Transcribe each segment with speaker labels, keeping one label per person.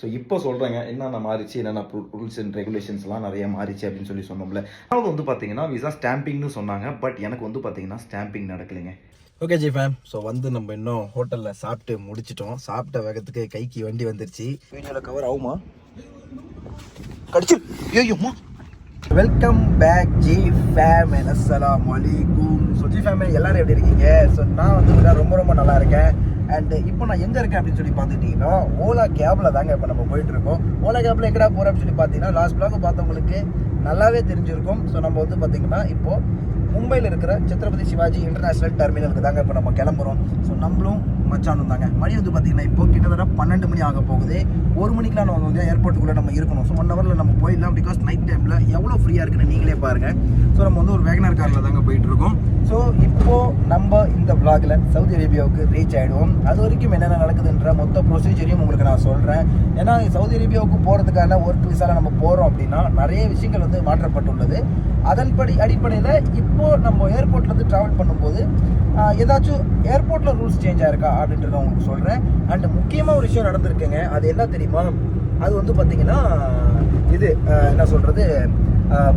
Speaker 1: So இப்போ சொல்கிறேங்க என்னென்ன மாறிச்சு என்னென்ன ரூல்ஸ் அண்ட் ரெகுலேஷன்ஸ்லாம் நிறைய மாறிச்சு அப்படின்னு சொல்லி சொன்னோம்ல. அதாவது வந்து பார்த்தீங்கன்னா விசா ஸ்டாம்பிங்னு சொன்னாங்க பட் எனக்கு வந்து பார்த்தீங்கன்னா ஸ்டாம்பிங் நடக்கலைங்க.
Speaker 2: ஓகே ஜி ஃபேம் ஸோ வந்து நம்ம இன்னும் ஹோட்டலில் சாப்பிட்டு முடிச்சிட்டோம். சாப்பிட்ட வேகத்துக்கு கைக்கு வண்டி வந்துருச்சு. வீடியோவில் கவர் ஆகுமா? கடிச்சு ஐயோம்மா வெல்கம் பேக் ஜி ஃபேம் அஸ்ஸலாம் வலைக்கும் ஸோ ஜி ஃபேம் எல்லாரும் எப்படி இருக்கீங்க? ஸோ நான் வந்து ரொம்ப ரொம்ப நல்லா இருக்கேன். அண்ட் இப்போ நான் எங்கே இருக்கேன் அப்படின்னு சொல்லி பார்த்துக்கிட்டிங்கன்னா ஓலா கேபில் தாங்க இப்போ நம்ம போயிட்டுருக்கோம். ஓலா கேபில் எங்கடா போகிறோம் அப்படின்னு சொல்லி பார்த்தீங்கன்னா லாஸ்ட் பிளாக் பார்த்தவங்களுக்கு நல்லாவே தெரிஞ்சிருக்கும். ஸோ நம்ம வந்து பார்த்திங்கன்னா இப்போது மும்பையில் இருக்கிற சத்ரபதி சிவாஜி இன்டர்நேஷனல் டெர்மினலுக்கு தாங்க இப்போ நம்ம கிளம்புறோம். ஸோ நம்மளும் மச்சானும் தாங்க மணி வந்து பார்த்தீங்கன்னா இப்போ கிட்டத்தட்ட பன்னெண்டு மணி ஆக போகுது. ஒரு மணிக்கெலாம் நம்ம வந்து ஏர்போர்ட்டுக்குள்ளே நம்ம இருக்கணும். ஸோ ஒன் ஹவரில் நம்ம போயிடலாம் பிகாஸ் நைட் டைமில் எவ்வளோ ஃப்ரீயாக இருக்குன்னு நீங்களே பாருங்கள் ஸோ நம்ம வந்து ஒரு வேகனர் காரில் தாங்க போயிட்டுருக்கோம். ஸோ இப்போது நம்ம இந்த விளாகில் சவுதி அரேபியாவுக்கு ரீச் ஆகிடுவோம் அது வரைக்கும் என்னென்ன நடக்குதுன்ற மொத்த ப்ரொசீஜரையும் உங்களுக்கு நான் சொல்கிறேன் ஏன்னா சவுதி அரேபியாவுக்கு போகிறதுக்கான ஒர்க் விசாவில் நம்ம போகிறோம் அப்படின்னா நிறைய விஷயங்கள் வந்து மாற்றப்பட்டுள்ளது. அதன்படி அடிப்படையில் இப்போது நம்ம ஏர்போர்ட்லேருந்து ட்ராவல் பண்ணும்போது ஏதாச்சும் ஏர்போர்ட்டில் ரூல்ஸ் சேஞ்ச் ஆயிருக்கா அப்படின்றத உங்களுக்கு சொல்கிறேன் அண்ட் முக்கியமாக ஒரு விஷயம் நடந்திருக்குங்க. அது என்ன தெரியுமா? அது வந்து பார்த்தீங்கன்னா இது என்ன சொல்கிறது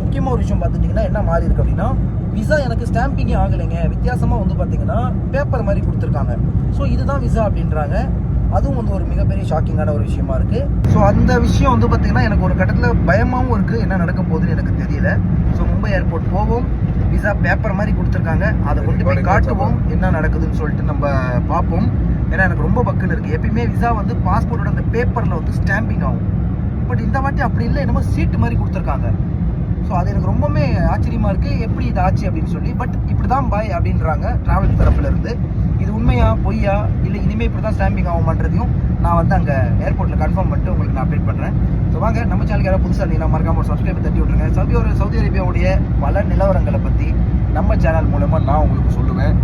Speaker 2: முக்கியமாக முக்கியமா ஒரு விஷயம் பார்த்துட்டிங்கன்னா என்ன மாறி இருக்கு அப்படின்னா விசா எனக்கு ஸ்டாம்பிங்கே ஆகலைங்க. வித்தியாசமாக வந்து பார்த்தீங்கன்னா பேப்பர் மாதிரி கொடுத்துருக்காங்க. ஸோ இதுதான் விசா அப்படின்றாங்க. அதுவும் வந்து ஒரு மிகப்பெரிய ஷாக்கிங்கான ஒரு விஷயமா இருக்கு. ஸோ அந்த விஷயம் வந்து பார்த்தீங்கன்னா எனக்கு ஒரு கட்டத்தில் பயமாகவும் இருக்கு. என்ன நடக்க போகுதுன்னு எனக்கு தெரியல. ஸோ மும்பை ஏர்போர்ட் போவோம். விசா பேப்பர் மாதிரி கொடுத்துருக்காங்க. அதை கொண்டு போய் காட்டுவோம். என்ன நடக்குதுன்னு சொல்லிட்டு நம்ம பார்ப்போம். ஏன்னா எனக்கு ரொம்ப பக்குன்னு இருக்கு. எப்பயுமே விசா வந்து பாஸ்போர்ட்டோட அந்த பேப்பரில் வந்து ஸ்டாம்பிங் ஆகும். பட் இந்த வாட்டி அப்படி இல்லை. என்னமோ சீட்டு மாதிரி கொடுத்துருக்காங்க. ஸோ அது எனக்கு ரொம்பவுமே ஆச்சரியமா இருக்கு. எப்படி இது ஆச்சு அப்படின்னு சொல்லி. பட் இப்படி தான் பாய் அப்படின்றாங்க. டிராவல் தரப்புல இருந்து. இது உண்மையா பொய்யா? இல்லை இனிமேல் இப்படி தான் ஸ்டாம்பிங் ஆகுமான்றதையும் நான் வந்து அங்கே ஏர்போர்ட்டில் கன்ஃபார்ம் பண்ணிட்டு உங்களுக்கு நான் அப்டேட் பண்ணுறேன் ஸோ வாங்க நம்ம சேனலுக்கு யாராவது புதுசாக இருந்தீங்கன்னா மறக்காம ஒரு சப்ஸ்கிரைப் தட்டி விட்ருங்க சவுதி ஒரு சவுதி அரேபியாவுடைய பல நிலவரங்களை பற்றி நம்ம சேனல் மூலமாக நான் உங்களுக்கு சொல்லுவேன்.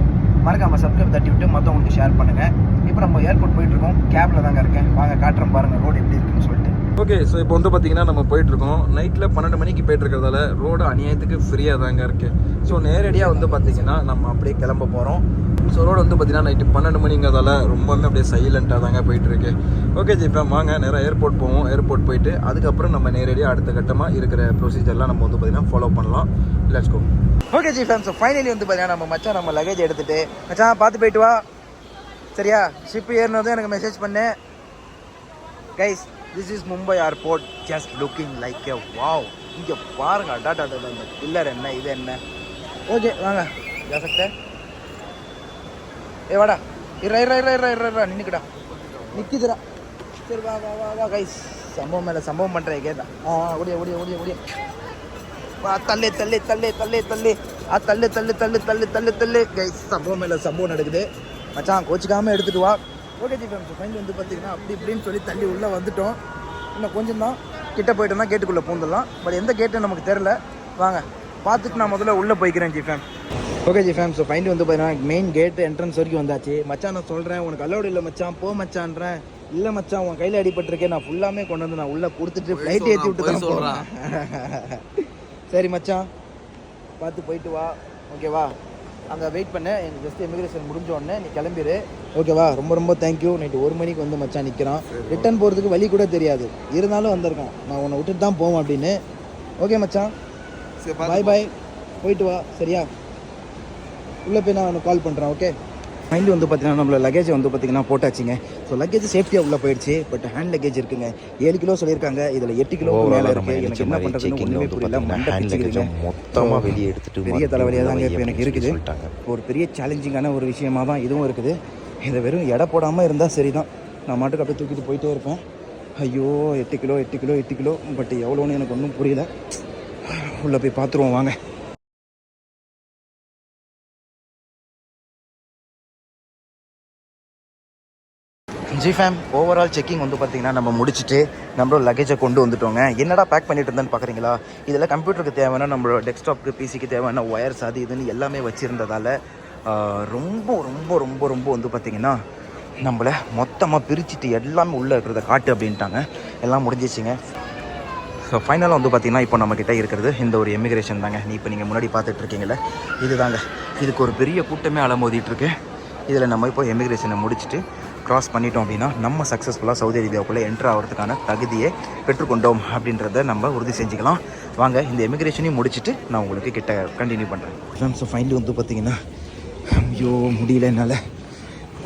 Speaker 2: மறக்காமல் சப்ஸ்கிரைப் தட்டி விட்டு மற்றவங்களுக்கு ஷேர் பண்ணுங்கள் இப்போ நம்ம ஏர்போர்ட் போயிட்டுருக்கோம் கேபில் தாங்க இருக்கேன். வாங்க காட்டுறேன் பாருங்கள் ரோடு எப்படி இருக்குன்னு சொல்லிட்டு.
Speaker 1: ஓகே ஸோ இப்போ வந்து பார்த்தீங்கன்னா நம்ம போயிட்டுருக்கோம். நைட்டில் பன்னெண்டு மணிக்கு போயிட்டு இருக்கிறதால ரோடு அநியாயத்துக்கு ஃப்ரீயாக தாங்க இருக்குது ஸோ நேரடியாக வந்து பார்த்தீங்கன்னா நம்ம அப்படியே கிளம்ப போகிறோம் ஸோ ரோடு வந்து பார்த்தீங்கன்னா நைட்டு பன்னெண்டு மணிங்கிறதால ரொம்பவுமே அப்படியே சைலண்ட்டாக தாங்க போயிட்டுருக்கு. ஓகே ஓகே ஜிப்பா வாங்க நேராக ஏர்போர்ட் போவோம். ஏர்போர்ட் போயிட்டு அதுக்கப்புறம் நம்ம நேரடியாக அடுத்த கட்டமாக இருக்கிற ப்ரொசீஜர்லாம் நம்ம வந்து பார்த்தீங்கன்னா ஃபாலோ பண்ணலாம். Let's go
Speaker 2: okay G fam so finally வந்து பார்த்தீங்கன்னா நம்ம மச்சான் நம்ம லகேஜ் எடுத்துட்டு மச்சான் பார்த்து போயிட்டு வா. சரியா? ஷிப் ஏறினதும் எனக்கு மெசேஜ் பண்ணு. Guys this is Mumbai airport just looking like a wow இங்கே பாருங்க அடாட் டாடா இந்த பில்லர் என்ன இது என்ன? ஓகே வாங்க. ஜாசக்ட ஏ வாடா. இரா இரா இரா இரா இரா நின்றுக்கடா நிற்கிதுடா சரி வா வா வா வா கைஸ் சம்பவம் மேலே சம்பவம் பண்ணுறேன் கேட்டா ஆ ஓடிய ஓடிய ஓடிய ஓடிய. வா தள்ளு தள்ளு தள்ளு தள்ளு தள்ளு. ஆ தள்ளு தள்ளு தள்ளு தள்ளு தள்ளு தள்ளு. கைஸ் சம்பவம் மேலே சம்பவம் நடக்குது. மச்சான் கோச்சிக்காமல் எடுத்துட்டு வா. ஓகே ஜி ஃபேம் ஃபைனல் வந்து பார்த்தீங்கன்னா அப்படி இப்படின்னு சொல்லி தள்ளி உள்ளே வந்துட்டோம். இன்னும் கொஞ்சம் தான் கிட்ட போயிட்டோம்னா கேட்டுக்குள்ளே பூந்துடலாம். பட் எந்த கேட்டு நமக்கு தெரில வாங்க பார்த்துட்டு நான் முதல்ல உள்ளே போய்க்கிறேன் G fam okay G fam so final வந்து பார்த்தீங்கன்னா மெயின் கேட் என்ட்ரன்ஸ் வரைக்கும் வந்தாச்சு. மச்சான் நான் சொல்கிறேன் உனக்கு அலோடு இல்லை மச்சான். போ மச்சான்றேன். இல்லை மச்சான் உன் கையில் அடிபட்டிருக்கேன். நான் ஃபுல்லாமே கொண்டு வந்து நான் உள்ளே கொடுத்துட்டு ஃப்ளைட் ஏற்றி விட்டு தான் போகிறேன் சரி மச்சான். பார்த்து போயிட்டு வா. ஓகேவா அங்கே வெயிட் பண்ண. எனக்கு ஜஸ்ட் இமிகிரேஷன் முடிஞ்ச உடனே நீ கிளம்பிடு ஓகேவா ரொம்ப ரொம்ப தேங்க்யூ நைட்டு ஒரு மணிக்கு வந்து மச்சான் நிற்கிறான் ரிட்டர்ன் போகிறதுக்கு வழி கூட தெரியாது. இருந்தாலும் வந்திருக்கான். நான் உன்னை விட்டுட்டு தான் போவேன் அப்படின்னு. ஓகே மச்சான். பாய் பாய் போயிட்டு வா. சரியா? உள்ளே போய் நான் உனக்கு கால் பண்ணுறேன் ஓகே மைண்டு வந்து பார்த்தீங்கன்னா நம்மளோட லக்கேஜ் வந்து பார்த்தீங்கன்னா போட்டாச்சுங்க. ஸோ லக்கேஜ் சேஃப்டியாக உள்ளே போயிடுச்சு. பட் ஹேண்ட் லக்கேஜ் இருக்குங்க. ஏழு கிலோ சொல்லியிருக்காங்க. இதில் எட்டு கிலோ மேலே இருக்கு. எனக்கு என்ன பண்ணுறதுன்னு ஒன்றுமே புரியல. மண்டை பிச்சுக்குதுங்க.
Speaker 3: மொத்தமாக வெளியே எடுத்துட்டு
Speaker 2: பெரிய தலைவலியாக தாங்க இப்போ எனக்கு இருக்குது. ஒரு பெரிய சேலஞ்சிங்கான ஒரு விஷயமா தான் இதுவும் இருக்குது. இதை வெறும் எடை போடாமல் இருந்தால் சரி தான் நான் மாட்டுக்கு அப்படியே தூக்கிட்டு போயிட்டே இருப்பேன். ஐயோ எட்டு கிலோ எட்டு கிலோ எட்டு கிலோ. பட் எவ்வளோன்னு எனக்கு ஒன்றும் புரியல. உள்ளே போய் பார்த்துருவோம் வாங்க. ஜி ஃபேம் ஓவரால் செக்கிங் வந்து பார்த்தீங்கன்னா நம்ம முடிச்சுட்டு நம்மளோட லக்கேஜை கொண்டு வந்துட்டோங்க. என்னடா பேக் பண்ணிட்டு இருந்தேன்னு பார்க்குறீங்களா இதில் கம்ப்யூட்டருக்கு தேவையான நம்மளோட டெஸ்க்டாப்க்கு பிசிக்கு தேவையான ஒயர்ஸ் அது இதுன்னு எல்லாமே வச்சுருந்ததால் ரொம்ப ரொம்ப ரொம்ப ரொம்ப வந்து பார்த்திங்கன்னா நம்மளை மொத்தமாக பிரிச்சுட்டு எல்லாமே உள்ளே இருக்கிறத காட்டு அப்படின்ட்டாங்க. எல்லாம் முடிஞ்சிச்சுங்க. ஸோ ஃபைனலாக வந்து பார்த்திங்கன்னா இப்போ நம்மக்கிட்ட இருக்கிறது இந்த ஒரு எமிக்ரேஷன் தாங்க. நீ இப்போ நீங்கள் முன்னாடி பார்த்துட்ருக்கீங்களே இது இதுதாங்க. இதுக்கு ஒரு பெரிய கூட்டமே அலமோதிட்டுருக்கு இதில் நம்ம இப்போ எமிகிரேஷனை முடிச்சுட்டு கிராஸ் பண்ணிட்டோம் அப்படின்னா நம்ம சக்ஸஸ்ஃபுல்லாக சவுதி அரேபியாவுக்குள்ளே என்ட்ரு ஆகிறதுக்கான தகுதியை பெற்றுக்கொண்டோம் அப்படின்றத நம்ம உறுதி செஞ்சுக்கலாம். வாங்க இந்த எமிக்ரேஷனையும் முடிச்சுட்டு நான் உங்களுக்கு கிட்ட கண்டினியூ பண்ணுறேன் ஸோ ஃபைனலி வந்து பார்த்தீங்கன்னா ஐயோ முடியல என்னால்.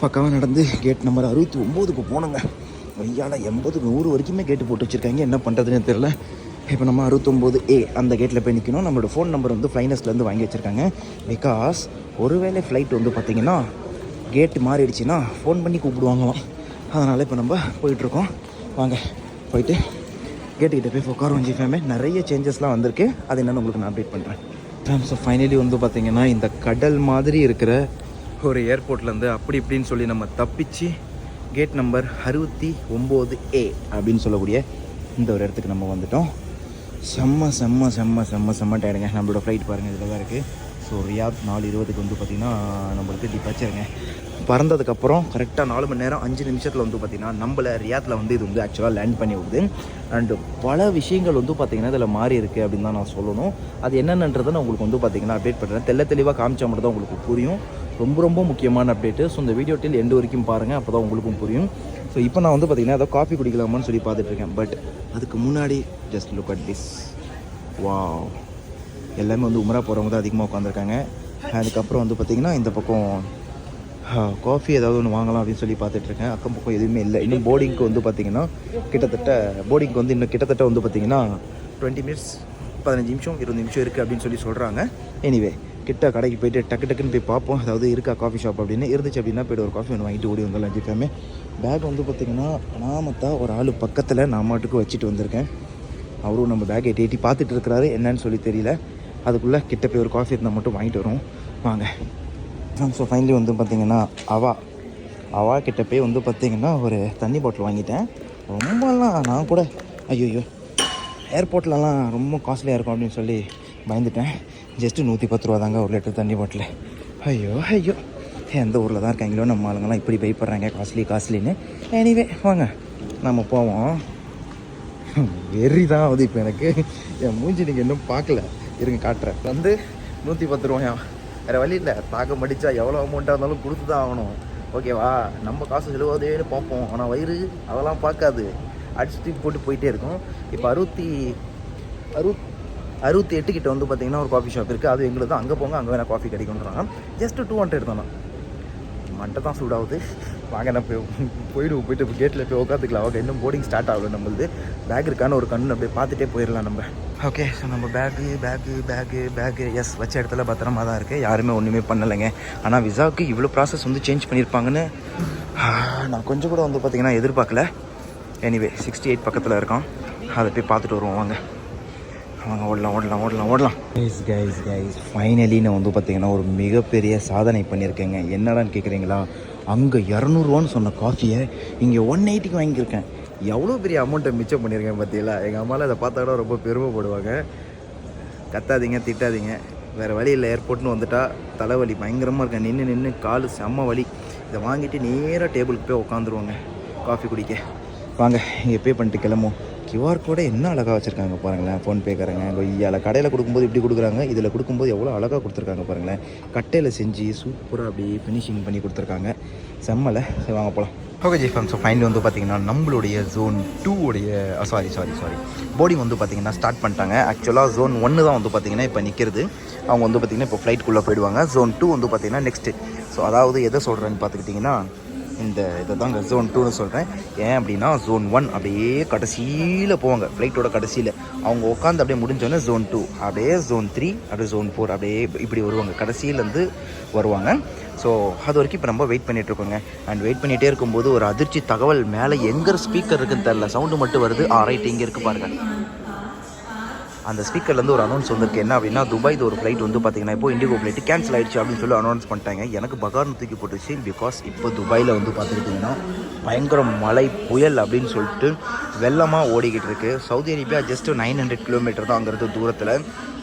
Speaker 2: பக்கமாக நடந்து கேட் நம்பர் அறுபத்தி ஒம்போதுக்கு போனோங்க ஐயால எண்பது நூறு வரைக்குமே கேட்டு போட்டு வச்சுருக்காங்க. என்ன பண்ணுறதுன்னு தெரில இப்போ நம்ம அறுபத்தொம்போது ஏ அந்த கேட்டில் போய் நிற்கணும் நம்மளோட ஃபோன் நம்பர் வந்து ஃப்ளைனஸ்லேருந்து வாங்கி வச்சுருக்காங்க. பிகாஸ் ஒருவேளை ஃப்ளைட் வந்து பார்த்திங்கன்னா கேட்டு மாறிடுச்சுன்னா ஃபோன் பண்ணி கூப்பிடுவாங்களாம். அதனால் இப்போ நம்ம போயிட்டுருக்கோம். வாங்க போயிட்டு கேட்டுக்கிட்ட போய் உட்காரம் ஜிஃபேமே நிறைய சேஞ்சஸ்லாம் வந்திருக்கு. அது என்னென்னு உங்களுக்கு நான் அப்டேட் பண்ணுறேன் ஸோ ஃபைனலி வந்து பார்த்திங்கன்னா இந்த கடல் மாதிரி இருக்கிற ஒரு ஏர்போர்ட்லேருந்து அப்படி இப்படின்னு சொல்லி நம்ம தப்பிச்சு கேட் நம்பர் அறுபத்தி ஒம்பது ஏ அப்படின்னு சொல்லக்கூடிய இந்த ஒரு இடத்துக்கு நம்ம வந்துட்டோம். செம்ம செம்ம செம்ம செம்ம செம்ம டயர்டுங்க. நம்மளோட ஃப்ளைட் பாருங்கள் இதில் தான் இருக்குது ஸோ ரியாத் நாலு இருபதுக்கு வந்து பார்த்திங்கன்னா நம்மளுக்கு டிபாச்சருங்க பறந்ததுக்கப்புறம் கரெக்டாக நாலு மணி நேரம் அஞ்சு நிமிஷத்தில் வந்து பார்த்திங்கன்னா நம்மளை ரியாத்தில் வந்து இது வந்து ஆக்சுவலாக லேண்ட் பண்ணி விடுது. அண்டு பல விஷயங்கள் வந்து பார்த்திங்கன்னா இதில் மாறி இருக்குது அப்படின்னு தான் நான் சொல்லணும். அது என்னென்னன்றதை நான் உங்களுக்கு வந்து பார்த்திங்கன்னா அப்டேட் பண்ணுறேன் தெள்ள தெளிவாக காமிச்சா மட்டும் தான் உங்களுக்கு புரியும். ரொம்ப ரொம்ப முக்கியமான அப்டேட்டு ஸோ இந்த வீடியோ டில் எண்டு வரைக்கும் பாருங்கள் அப்போ தான் உங்களுக்கும் புரியும். ஸோ இப்போ நான் வந்து பார்த்திங்கன்னா ஏதோ காஃபி குடிக்கலாமான்னு சொல்லி பார்த்துட்ருக்கேன் பட் அதுக்கு முன்னாடி just look at this wow எல்லாமே வந்து உமரா போகிறவங்க தான் அதிகமாக உட்காந்துருக்காங்க அதுக்கப்புறம் வந்து பார்த்திங்கன்னா இந்த பக்கம் காஃபி ஏதாவது ஒன்று வாங்கலாம் அப்படின்னு சொல்லி பார்த்துட்ருக்கேன். அக்கம் பக்கம் எதுவுமே இல்லை. இன்னும் போர்டிங்க்கு வந்து பார்த்திங்கன்னா கிட்டத்தட்ட போர்டிங்க்கு வந்து இன்னும் கிட்டத்தட்ட வந்து பார்த்திங்கன்னா டுவெண்ட்டி மினிட்ஸ் பதினஞ்சு நிமிஷம் இருபது நிமிஷம் இருக்குது அப்படின்னு சொல்லி சொல்கிறாங்க எனிவே கிட்ட கடைக்கு போயிட்டு டக்கு டக்குன்னு போய் பார்ப்போம். அதாவது இருக்கா காஃபி ஷாப் அப்படின்னு. இருந்துச்சு அப்படின்னா போய்ட்டு ஒரு காஃபி ஒன்று வாங்கிட்டு ஓடி வந்துடலாம் அஞ்சு பேக் வந்து பார்த்திங்கன்னா நாமத்தா ஒரு ஆள் பக்கத்தில் நான் மாட்டுக்கு வச்சுட்டு வந்திருக்கேன். அவரும் நம்ம பேக்கை எட்டி எட்டி பார்த்துட்டு இருக்கிறாரு. என்னன்னு சொல்லி தெரியல. அதுக்குள்ளே கிட்ட போய் ஒரு காஃபி இருந்தால் மட்டும் வாங்கிட்டு வரும் வாங்க. ஸோ ஃபைனலி வந்து பார்த்திங்கன்னா அவா அவா கிட்ட போய் வந்து பார்த்திங்கன்னா ஒரு தண்ணி பாட்டில் வாங்கிட்டேன். ரொம்பலாம் நான் கூட ஐயோ ஏர்போர்ட்லலாம் ரொம்ப காஸ்ட்லியாக இருக்கும் அப்படின்னு சொல்லி பயந்துட்டேன். ஜஸ்ட்டு நூற்றி பத்து ரூபா தாங்க ஒரு லிட்டர் தண்ணி பாட்டில் ஐயோ ஐயோ. எந்த ஊரில் தான் இருக்காங்களோ நம்ம ஆளுங்களாம் இப்படி பயப்படுறாங்க காஸ்ட்லி காஸ்ட்லின்னு எனிவே வாங்க நம்ம போவோம். வெறி தான் ஆகுது இப்போ எனக்கு. என் மூஞ்சி நீங்கள் இன்னும் பார்க்கல. இருங்க காட்டுறேன். வந்து நூற்றி பத்து ரூபாயா? வேறு வழி இல்லை. தாக்கம் அடித்தா எவ்வளோ அமௌண்ட்டாக இருந்தாலும் கொடுத்து தான் ஆகணும் ஓகேவா நம்ம காசு செலவாதேன்னு பார்ப்போம். ஆனால் வயிறு அதெல்லாம் பார்க்காது. அடிச்சு தூக்கி போட்டு போயிட்டே இருக்கும். இப்போ அறுபத்தி அறுபத் அறுபத்தி எட்டு கிட்ட வந்து பார்த்தீங்கன்னா ஒரு காஃபி ஷாப் இருக்குது அது எங்களுக்கு தான் அங்கே போங்க. அங்கே வேணால் காஃபி கிடைக்கும்ன்றாங்க. ஜஸ்ட்டு டூ ஹண்ட்ரட் தானே. மண்டை தான் சூடாகுது. வாங்க நான் போய் போயிடுவோம் போயிட்டு கேட்டில் போய் உட்காந்துக்கலாம் ஓகே இன்னும் போர்டிங் ஸ்டார்ட் ஆகல நம்மளுது. பேக் இருக்கான ஒரு கண்ணு அப்படியே பார்த்துட்டே போயிடலாம் நம்ம. ஓகே ஸோ நம்ம bag bag bag bag yes வச்ச இடத்துல பத்திரமா தான் இருக்குது யாருமே ஒன்றுமே பண்ணலைங்க. ஆனால் விசாவுக்கு இவ்வளோ ப்ராசஸ் வந்து சேஞ்ச் பண்ணியிருப்பாங்கன்னு நான் கொஞ்சம் கூட வந்து பார்த்திங்கன்னா எதிர்பார்க்கல. எனிவே சிக்ஸ்டி எயிட் பக்கத்தில் இருக்கான். அதை போய் பார்த்துட்டு வருவோம் வாங்க. வாங்க ஓடலாம் ஓடலாம் ஓடலாம் ஓடலாம். கைஸ் கைஸ் கைஸ் ஃபைனலி நான் வந்து பார்த்திங்கன்னா ஒரு மிகப்பெரிய சாதனை பண்ணியிருக்கேங்க என்னடான்னு கேட்குறீங்களா அங்கே இரநூறுவான்னு சொன்ன காஃபியை இங்கே ஒன் எயிட்டிக்கு வாங்கியிருக்கேன். எவ்வளோ பெரிய அமௌண்ட்டை மிச்சம் பண்ணியிருக்கேன் பார்த்தீங்களா எங்கள் அம்மாவில் அதை பார்த்தா கூட ரொம்ப பெருமைப்படுவாங்க. கத்தாதீங்க திட்டாதீங்க. வேறு வழி இல்லை ஏர்போர்ட்னு வந்துட்டா தலைவலி. பயங்கரமாக இருக்கேன். நின்று நின்று காலு செம்ம வலி. இதை வாங்கிட்டு நேராக டேபிளுக்கு போய் உட்காந்துருவாங்க. காஃபி குடிக்க. வாங்க இங்கே பே பண்ணிட்டு கிளம்பும் கியூஆர் கோடை என்ன அழகாக வச்சுருக்காங்க பாருங்களேன் ஃபோன்பேக்காரங்க கொய்யால கடையில் கொடுக்கும்போது இப்படி கொடுக்குறாங்க இதில் கொடுக்கும்போது எவ்வளோ அழகாக கொடுத்துருக்காங்க பாருங்களேன். கட்டையில் செஞ்சு சூப்பராக அப்படியே ஃபினிஷிங் பண்ணி கொடுத்துருக்காங்க. செம்மலை. சரி வாங்க போகலாம் okay G fam so finally வந்து பார்த்திங்கன்னா நம்மளுடைய ஜோன் டூவுடைய உடைய சாரி சாரி சாரி போர்டிங் வந்து பார்த்தீங்கன்னா ஸ்டார்ட் பண்ணிட்டாங்க. ஆக்சுவலாக ஜோன் ஒன்று தான் வந்து பார்த்தீங்கன்னா இப்போ நிற்கிறது அவங்க வந்து பார்த்தீங்கன்னா இப்போ ஃப்ளைட்டுக்குள்ளே போயிடுவாங்க. ஜோன் டூ வந்து பார்த்திங்கன்னா நெக்ஸ்ட்டு ஸோ அதாவது எதை சொல்கிறேன்னு பார்த்துக்கிட்டிங்கன்னா இந்த இதை தாங்க ஜோன் டூன்னு சொல்கிறேன் ஏன் அப்படின்னா ஜோன் ஒன் அப்படியே கடைசியில் போவாங்க. ஃப்ளைட்டோட கடைசியில். அவங்க உட்காந்து அப்படியே முடிஞ்சோடனே ஜோன் டூ அப்படியே ஜோன் த்ரீ அப்படியே ஜோன் ஃபோர் அப்படியே இப்படி வருவாங்க. கடைசியிலேருந்து வருவாங்க. ஸோ அது வரைக்கும் இப்போ நம்ம வெயிட் பண்ணிகிட்டு இருக்கோங்க. அண்ட் வெயிட் பண்ணிகிட்டே இருக்கும்போது ஒரு அதிர்ச்சி தகவல் மேலே எங்கே ஸ்பீக்கர் இருக்குன்னு தெரில சவுண்டு மட்டும் வருது. ஆ ரைட் இங்கே இருக்கு பாருங்கள் அந்த ஸ்பீக்கர்லேருந்து ஒரு அனௌன்ஸ் வந்திருக்கு. என்ன அப்படின்னா துபாய்து ஒரு ஃப்ளைட் வந்து பார்த்தீங்கன்னா இப்போ இண்டிகோ ஃப்ளைட் கேன்சல் ஆயிடுச்சு அப்படின்னு சொல்லி அனௌன்ஸ் பண்ணிட்டாங்க. எனக்கு பகார்னு தூக்கி போட்டுச்சு பிகாஸ் இப்போ துபாயில் வந்து பார்த்துக்கிட்டிங்கன்னா பயங்கர மழை புயல் அப்படின்னு சொல்லிட்டு வெள்ளமாக ஓடிக்கிட்டு இருக்குது Saudi Arabia just nine hundred kilometre தான் அங்கிறது தூரத்தில்.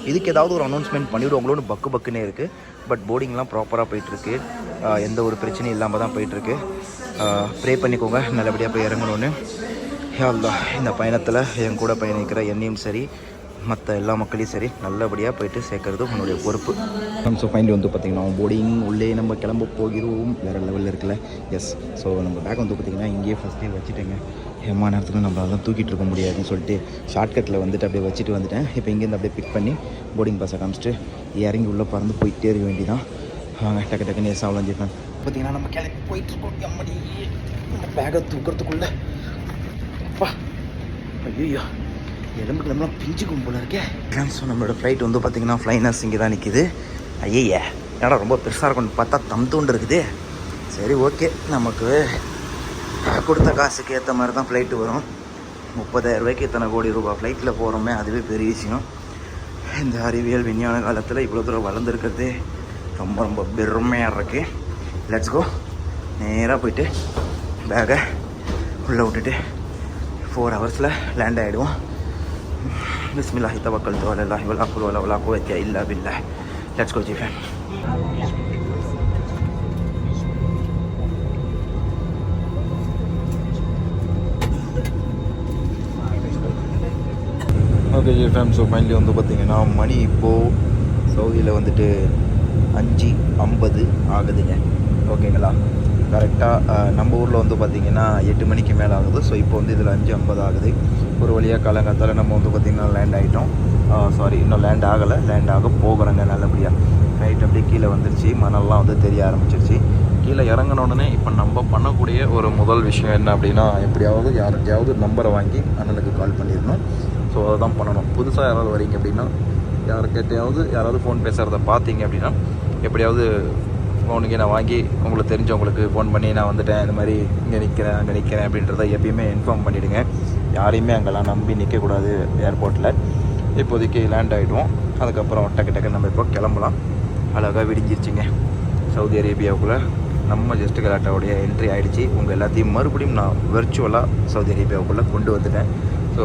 Speaker 2: இதுக்கு ஏதாவது ஒரு அனௌன்ஸ்மெண்ட் பண்ணிவிடுவாங்களோன்னு பக்கு பக்குன்னே இருக்குது பட் போர்டிங்லாம் ப்ராப்பராக போயிட்டுருக்கு எந்த ஒரு பிரச்சனையும் இல்லாமல் தான் போயிட்டுருக்கு ப்ரே பண்ணிக்கோங்க. நல்லபடியாக போய் இறங்கணும்னு. யா தான் இந்த பயணத்தில் என் கூட பயணிக்கிற என்னையும் சரி மற்ற எல்லா மக்களையும் சரி நல்லபடியாக போயிட்டு சேர்க்கறது உன்னுடைய பொறுப்பு. ஸோ ஃபைனலி வந்து பார்த்திங்கன்னா போர்டிங் உள்ளே நம்ம கிளம்ப போகிறோம். வேறு லெவலில் இருக்குல்ல. எஸ் ஸோ நம்ம பேக் வந்து பார்த்திங்கன்னா இங்கேயே ஃபஸ்ட்டே வச்சுட்டேங்க. ஏமா நேரத்துக்கு நம்மளால தான் தூக்கிட்டு இருக்க முடியாதுன்னு சொல்லிட்டு ஷார்ட்கட்டில் வந்துட்டு அப்படியே வச்சுட்டு வந்துட்டேன். இப்போ இங்கேருந்து அப்படியே பிக் பண்ணி போர்டிங் பஸ்ஸை காமிச்சிட்டு இறங்கி உள்ளே பறந்து போயிட்டே இருக்க வேண்டியதான் வாங்க டக்கு டக்குன்னு அவ்வளோ விளைஞ்சிப்பேன் பார்த்தீங்கன்னா நம்ம கிளம்பி போயிட்டு இருக்கோம் எம்மடி நம்ம பேக்கை தூக்கிறதுக்குள்ளே. அப்பா. ஐயோ எலும்பு கிளம்பலாம் பிஞ்சு போல இருக்கே. ஸோ நம்மளோட ஃப்ளைட் வந்து பார்த்தீங்கன்னா ஃப்ளைனர்ஸ் இங்கே தான் நிற்கிது ஐயே என்னடா ரொம்ப பெருசாக இருக்கும்னு பார்த்தா தம் தூண்டு இருக்குது. சரி ஓகே நமக்கு கொடுத்த காசுக்கு ஏற்ற மாதிரி தான் ஃப்ளைட்டு வரும். முப்பதாயிரம் ரூபாய்க்கு இத்தனை கோடி ரூபாய் ஃப்ளைட்டில் போகிறோமே அதுவே பெரிய விஷயம். இந்த அறிவியல் விஞ்ஞான காலத்தில் இவ்வளோ தூரம் வளர்ந்துருக்கிறது ரொம்ப ரொம்ப பெருமையாக இருக்குது லெட்ஸ் கோ நேராக போயிட்டு பேகை உள்ளே விட்டுட்டு ஃபோர் ஹவர்ஸில் லேண்ட் ஆகிடுவோம் பிஸ்மில்லாஹி தவக்கல் தோலல்லாஹி வலா குல் வலா வலா குவத்தியா இல்லா பில்லா let's go G fam okay G fam so finally வந்து பார்த்தீங்கன்னா மணி இப்போது சவுதியில் வந்துட்டு அஞ்சு ஐம்பது ஆகுதுங்க. ஓகேங்களா கரெக்டாக நம்ம ஊரில் வந்து பார்த்திங்கன்னா எட்டு மணிக்கு மேலே ஆகுது. ஸோ இப்போ வந்து இதில் அஞ்சு ஐம்பது ஆகுது. ஒரு வழியாக காலங்காத்தால் நம்ம வந்து பார்த்திங்கன்னா லேண்ட் ஆகிட்டோம் சாரி இன்னும் லேண்ட் ஆகலை. லேண்ட் ஆக போகிறோங்க நல்லபடியாக நைட் அப்படியே கீழே வந்துருச்சு. மணல்லாம் வந்து தெரிய ஆரம்பிச்சிருச்சு. கீழே இறங்கின உடனே இப்போ நம்ம பண்ணக்கூடிய ஒரு முதல் விஷயம் என்ன அப்படின்னா எப்படியாவது யாருக்கையாவது நம்பரை வாங்கி அண்ணனுக்கு கால் பண்ணிடணும். ஸோ அதை தான் பண்ணணும். புதுசாக யாராவது வரீங்க அப்படின்னா யாருக்கிட்டையாவது யாராவது ஃபோன் பேசுகிறத பார்த்தீங்க அப்படின்னா எப்படியாவது ஃபோனுக்கு நான் வாங்கி உங்களுக்கு தெரிஞ்சவங்களுக்கு ஃபோன் பண்ணி நான் வந்துட்டேன் இந்த மாதிரி இங்கே நிற்கிறேன் அங்கே நிற்கிறேன் அப்படின்றத எப்பயுமே இன்ஃபார்ம் பண்ணிவிடுங்க யாரையுமே அங்கெல்லாம் நம்பி நிற்கக்கூடாது ஏர்போர்ட்டில் இப்போதைக்கு லேண்ட் ஆகிடுவோம் அதுக்கப்புறம் டக்கு டக்கு நம்ம இப்போ கிளம்பலாம். அழகாக விடிஞ்சிருச்சுங்க. சவுதி அரேபியாவுக்குள்ளே நம்ம ஜஸ்ட் கலாட்டாவுடைய என்ட்ரி ஆகிடுச்சு உங்கள் எல்லாத்தையும் மறுபடியும் நான் வெர்ச்சுவலாக சவுதி அரேபியாவுக்குள்ளே கொண்டு வந்துட்டேன். ஸோ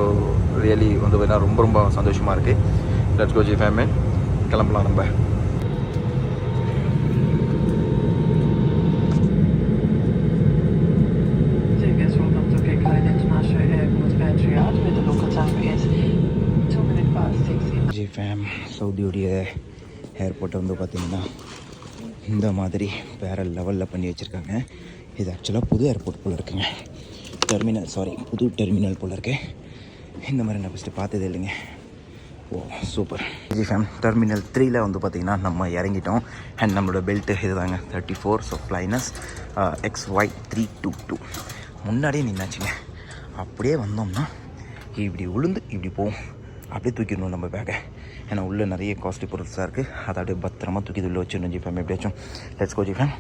Speaker 2: ரியலி வந்து பார்த்தீங்கன்னா ரொம்ப ரொம்ப சந்தோஷமாக இருக்குது லெட்ஸ் கோஜி ஃபேமே கிளம்பலாம் நம்ம. ஏர்போர்ட்டை வந்து பார்த்திங்கன்னா இந்த மாதிரி வேறு லெவலில் பண்ணி வச்சுருக்காங்க. இது ஆக்சுவலாக புது ஏர்போர்ட் போல் இருக்குங்க. டெர்மினல் சாரி புது டெர்மினல் போல் இருக்கு. இந்த மாதிரி நான் ஃபஸ்ட்டு பார்த்ததே இல்லைங்க. Oh super G fam terminal த்ரீயில் வந்து பார்த்திங்கன்னா நம்ம இறங்கிட்டோம். அண்ட் நம்மளோட பெல்ட்டு இதுதாங்க thirty four so Flynas X Y three two two முன்னாடியே நின்னாச்சுங்க. அப்படியே வந்தோம்னா இப்படி உளுந்து இப்படி போகும். அப்படியே தூக்கிடணும் நம்ம பேக்கை ஏன்னா உள்ளே நிறைய காஸ்ட்லி பொருட்ஸாக இருக்குது அதை அப்படியே பத்திரமா தூக்கி உள்ளே வச்சிடணும் ஜிஃபேம் எப்படியாச்சும். லெட்ஸ் கோ ஜிஃபேம்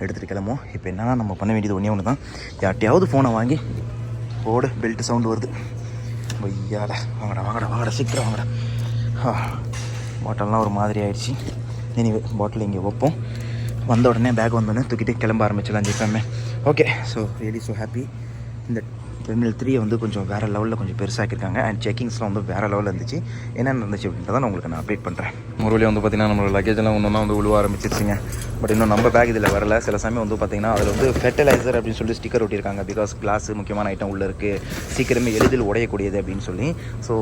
Speaker 2: எடுத்துகிட்டு கிளம்புவோம். இப்போ என்னன்னா நம்ம பண்ண வேண்டியது ஒன்றே ஒன்று தான் யார்ட்டையாவது ஃபோனை வாங்கி ஓடு பெல்ட் சவுண்டு வருது. ஐயாடா வாங்கடா வாங்கடா வாங்கடா சீக்கிரம் வாங்கடா. பாட்டில்லாம் ஒரு மாதிரி ஆயிடுச்சு. எனிவே பாட்டில் இங்கே வைப்போம். வந்த உடனே பேக் வந்தோடனே தூக்கிட்டு கிளம்ப ஆரம்பிச்சிடலாம் ஜிஃபேமே okay so really so happy இந்த டெர்மினல் த்ரீ வந்து கொஞ்சம் வேறு லெவலில் கொஞ்சம் பெருசாக்கியிருக்காங்க. அண்ட் செக்கிங்ஸ்லாம் வந்து வேறு லெவலில் இருந்துச்சு. என்னென்ன இருந்துச்சு அப்படின்றத நான் உங்களுக்கு நான் அப்டேட் பண்ணுறேன் ஒரு வழியாக வந்து பார்த்திங்கன்னா நம்மளோட லக்கேஜ்லாம் எல்லாம் வந்து உழுவ ஆரம்பிச்சிருச்சுங்க. பட் இன்னும் நம்ம பேக் இதில் வரல. சில சமயம் வந்து பார்த்திங்கன்னா அதில் வந்து ஃபெர்டிலைசர் அப்படின்னு சொல்லி ஸ்டிக்கர் ஒட்டியிருக்காங்க. பிகாஸ் கிளாஸ் முக்கியமான ஐட்டம் உள்ளே இருக்குது சீக்கிரமே எளிதில் உடையக்கூடியது அப்படின்னு சொல்லி. ஸோ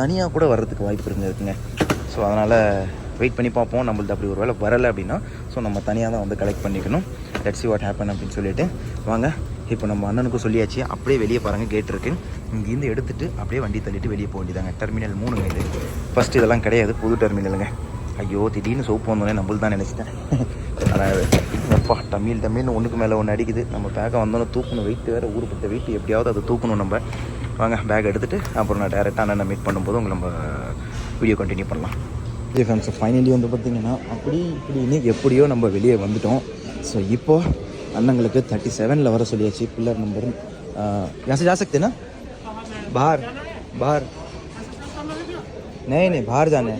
Speaker 2: தனியாக கூட வர்றதுக்கு வாய்ப்பு இருந்துருக்குங்க ஸோ அதனால் வெயிட் பண்ணி பார்ப்போம். நம்மளது அப்படி ஒரு வேளை வரலை அப்படின்னா ஸோ நம்ம தனியாக தான் வந்து கலெக்ட் பண்ணிக்கணும். லெட்ஸ் சி வாட் ஹேப்பன் அப்படின்னு சொல்லிட்டு. வாங்க இப்போ நம்ம அண்ணனுக்கும் சொல்லியாச்சு. அப்படியே வெளியே பாருங்கள் கேட் இருக்கு. இங்கேருந்து எடுத்துட்டு அப்படியே வண்டி தள்ளிட்டு வெளியே போக வேண்டியதாங்க. டெர்மினல் மூணுங்க இது. ஃபஸ்ட்டு இதெல்லாம் கிடையாது புது டெர்மினலுங்க ஐயோ திடீர்னு சோப்பு வந்தோடனே நம்மளுக்கு தான் நினச்சிட்டேன். ஆனால் அப்பா தமிழ் தமிழ்னு ஒன்றுக்கு மேலே ஒன்று அடிக்குது. நம்ம பேக்கை வந்தோன்னே தூக்கணும். வெயிட் வேறு ஊருப்பட்ட வெயிட் எப்படியாவது அதை தூக்கணும் நம்ம. வாங்க பேக் எடுத்துகிட்டு அப்புறம் நான் டேரெக்டாக அண்ணனை மீட் பண்ணும்போது உங்களை நம்ம வீடியோ கண்டினியூ பண்ணலாம். ஜி ஃப்ரெண்ட்ஸ் ஃபைனலி வந்து பார்த்திங்கன்னா அப்படி இப்படின்னு எப்படியோ நம்ம வெளியே வந்துட்டோம். ஸோ இப்போது அண்ணங்களுக்கு தேர்ட்டி செவனில் வர சொல்லியாச்சு பில்லர் நம்பர் यहाँ से जा सकते ना बाहर बाहर नहीं नहीं बाहर जाना है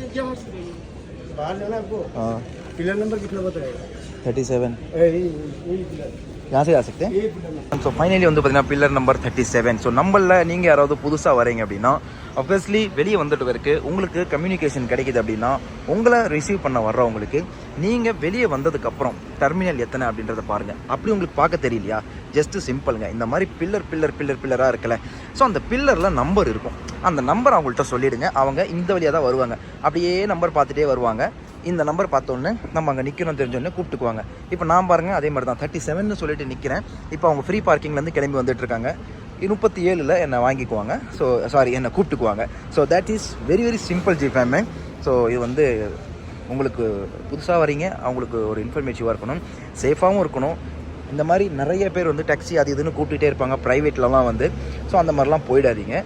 Speaker 4: बाहर जाना है आपको
Speaker 2: हाँ
Speaker 4: पिलर नंबर कितना बताएगा
Speaker 2: थर्टी सेवन
Speaker 4: ए, ये- ये पिलर
Speaker 2: यहाँ से जा सकते हैं
Speaker 4: ये पिलर नंबर
Speaker 2: ஸோ ஃபைனலி வந்து பார்த்தீங்கன்னா pillar number thirty seven so நம்மளில் நீங்கள் யாராவது புதுசாக வரீங்க அப்படின்னா அப்வியஸ்லி வெளியே வந்துட்டு வரைக்கு உங்களுக்கு கம்யூனிகேஷன் கிடைக்குது அப்படின்னா உங்களை ரிசீவ் பண்ண வர்றவங்களுக்கு நீங்கள் வெளியே வந்ததுக்கப்புறம் டெர்மினல் எத்தனை அப்படின்றத பாருங்கள் அப்படி உங்களுக்கு பார்க்க தெரியலையா? ஜஸ்ட்டு சிம்பிளுங்க இந்த மாதிரி பில்லர் பில்லர் பில்லர் பில்லராக இருக்கல ஸோ அந்த பில்லரில் நம்பர் இருக்கும். அந்த நம்பர் அவங்கள்ட்ட சொல்லிவிடுங்க அவங்க இந்த வழியாக தான் வருவாங்க. அப்படியே நம்பர் பார்த்துட்டே வருவாங்க. இந்த நம்பர் பார்த்தோன்னே நம்ம அங்கே நிற்கணும் தெரிஞ்சோடனே கூப்பிட்டுக்குவாங்க. இப்போ நான் பாருங்க அதே மாதிரி தான் தேர்ட்டி செவன் சொல்லிட்டு நிற்கிறேன் இப்போ அவங்க ஃப்ரீ பார்க்கிங்லேருந்து கிளம்பி வந்துட்டு இருக்காங்க. முப்பத்தி ஏழில் என்னை வாங்கிக்குவாங்க. ஸோ சாரி என்னை கூப்பிட்டுக்குவாங்க. So that is very very simple G ஃபேமே so இது வந்து உங்களுக்கு புதுசாக வரீங்க அவங்களுக்கு ஒரு இன்ஃபர்மேட்டிவாக இருக்கணும். சேஃபாகவும் இருக்கணும். இந்த மாதிரி நிறைய பேர் வந்து டாக்ஸி அது இதுன்னு கூப்பிட்டுட்டே இருப்பாங்க. ப்ரைவேட்லலாம் வந்து. ஸோ அந்த மாதிரிலாம் போயிடாதீங்க.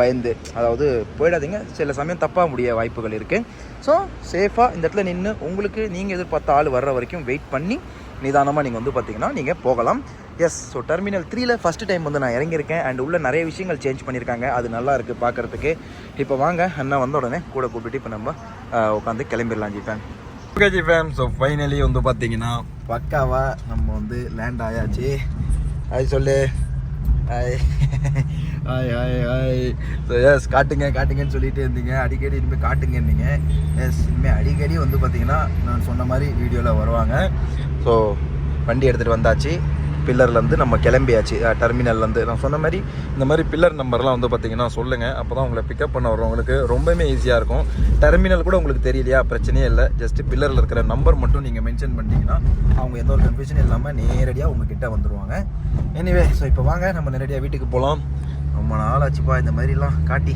Speaker 2: பயந்து அதாவது போயிடாதீங்க. சில சமயம் தப்பாக முடிய வாய்ப்புகள் இருக்குது ஸோ சேஃபாக இந்த இடத்துல நின்று உங்களுக்கு நீங்கள் எதிர்பார்த்த ஆள் வர்ற வரைக்கும் வெயிட் பண்ணி நிதானமாக நீங்கள் வந்து பார்த்தீங்கன்னா நீங்கள் போகலாம். எஸ் ஸோ டெர்மினல் த்ரீல ஃபஸ்ட்டு டைம் வந்து நான் இறங்கியிருக்கேன். அண்ட் உள்ள நிறைய விஷயங்கள் சேஞ்ச் பண்ணியிருக்காங்க. அது நல்லா இருக்குது பார்க்குறதுக்கு. இப்போ வாங்க அண்ணா வந்த உடனே கூட கூப்பிட்டு இப்போ நம்ம உட்காந்து கிளம்பிடலாம்
Speaker 1: G fam okay G fam so finally வந்து பார்த்தீங்கன்னா
Speaker 2: பக்காவாக நம்ம வந்து லேண்ட் ஆயாச்சு. அது சொல்லு. Hi
Speaker 1: hi hi hi so yes காட்டுங்க காட்டுங்கன்னு சொல்லிட்டு இருந்தீங்க. அடிக்கடி இனிமேல் காட்டுங்கன்னீங்க
Speaker 2: எஸ் இனிமேல் அடிக்கடி வந்து பார்த்தீங்கன்னா நான் சொன்ன மாதிரி வீடியோவில் வருவாங்க. ஸோ வண்டி எடுத்துகிட்டு வந்தாச்சு. பில்லர்லேருந்து நம்ம கிளம்பியாச்சு டெர்மினல்லேருந்து நான் சொன்ன மாதிரி
Speaker 1: இந்த மாதிரி பில்லர் நம்பர்லாம் வந்து பார்த்தீங்கன்னா சொல்லுங்கள் அப்போ தான் உங்களை பிக்கப் பண்ண வர்றவங்களுக்கு ரொம்பவே ஈஸியாக இருக்கும். டெர்மினல் கூட உங்களுக்கு தெரியலையா? பிரச்சனையே இல்லை. ஜஸ்ட் பில்லரில் இருக்கிற நம்பர் மட்டும் நீங்கள் மென்ஷன் பண்ணிட்டீங்கன்னா
Speaker 2: அவங்க எந்த ஒரு கன்ஃபியூஷன் இல்லாமல் நேரடியாக உங்ககிட்ட வந்துடுவாங்க எனிவே ஸோ இப்போ வாங்க. நம்ம நேரடியாக வீட்டுக்கு போகலாம் ரொம்ப நாள் ஆச்சுப்பா இந்த மாதிரிலாம் காட்டி.